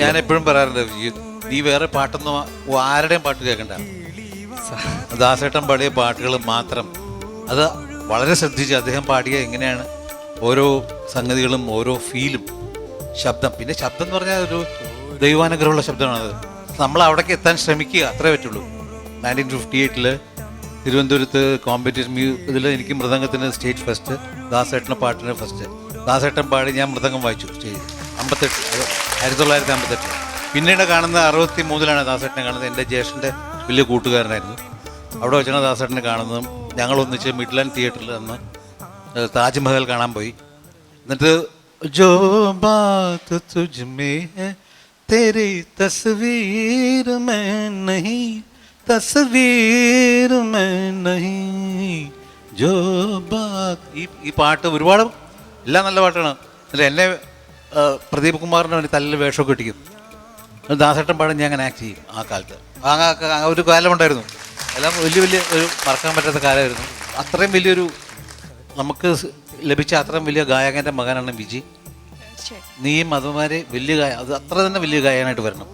ഞാൻ എപ്പോഴും പറയാറുണ്ട് നീ വേറെ പാട്ടൊന്നും ആരുടെയും പാട്ട് കേൾക്കണ്ട. ദാസേട്ടൻ പാടിയ പാട്ടുകൾ മാത്രം അത് വളരെ ശ്രദ്ധിച്ച് അദ്ദേഹം പാടിയ എങ്ങനെയാണ് ഓരോ സംഗതികളും ഓരോ ഫീലും ശബ്ദം. പിന്നെ ശബ്ദം എന്ന് പറഞ്ഞാൽ ഒരു ദൈവാനുഗ്രഹമുള്ള ശബ്ദമാണത് നമ്മൾ അവിടേക്ക് എത്താൻ ശ്രമിക്കുക അത്രേ പറ്റുള്ളൂ. നയന്റീൻ ഫിഫ്റ്റി എയ്റ്റിൽ തിരുവനന്തപുരത്ത് കോമ്പറ്റീഷൻ മ്യൂ ഇതിൽ എനിക്ക് മൃദംഗത്തിന് സ്റ്റേറ്റ് ഫസ്റ്റ് ദാസേട്ടന്റെ പാട്ടിന് ഫസ്റ്റ് ദാസേട്ടൻ പാടി ഞാൻ മൃദംഗം വായിച്ചു സ്റ്റേജ് അമ്പത്തെട്ട് ആയിരത്തി തൊള്ളായിരത്തി അമ്പത്തെട്ട്. പിന്നീട് കാണുന്ന അറുപത്തി മൂന്നിലാണ് ദാസേട്ടനെ കാണുന്നത്. എന്റെ ജ്യേഷ്ഠന്റെ വലിയ കൂട്ടുകാരനായിരുന്നു. അവിടെ വെച്ചാണ് ദാസേട്ടനെ കാണുന്നതും ഞങ്ങളൊന്നിച്ച് മിഡ്ലാൻഡ് തിയേറ്ററിൽ നിന്ന് താജ്മഹൽ കാണാൻ പോയി. എന്നിട്ട് ജോ ജോ ഈ പാട്ട് ഒരുപാട് എല്ലാം നല്ല പാട്ടാണ്. അല്ല എന്നെ പ്രദീപ് കുമാറിന് വേണ്ടി തല്ലിൽ വേഷമൊക്കെ ഇട്ടിക്കും ദാസേട്ടൻ പാടും ഞാൻ അങ്ങനെ ആക്ട് ചെയ്യും ആ കാലത്ത്. ആ ഒരു കാലമുണ്ടായിരുന്നു എല്ലാം വലിയ വലിയ ഒരു മറക്കാൻ പറ്റാത്ത കാലമായിരുന്നു. അത്രയും വലിയൊരു നമുക്ക് ലഭിച്ച അത്രയും വലിയ ഗായകന്റെ മകനാണ് വിജി. നീയും അതുമാരെ വലിയ ഗായ അത് അത്ര തന്നെ വലിയ ഗായകനായിട്ട് വരണം.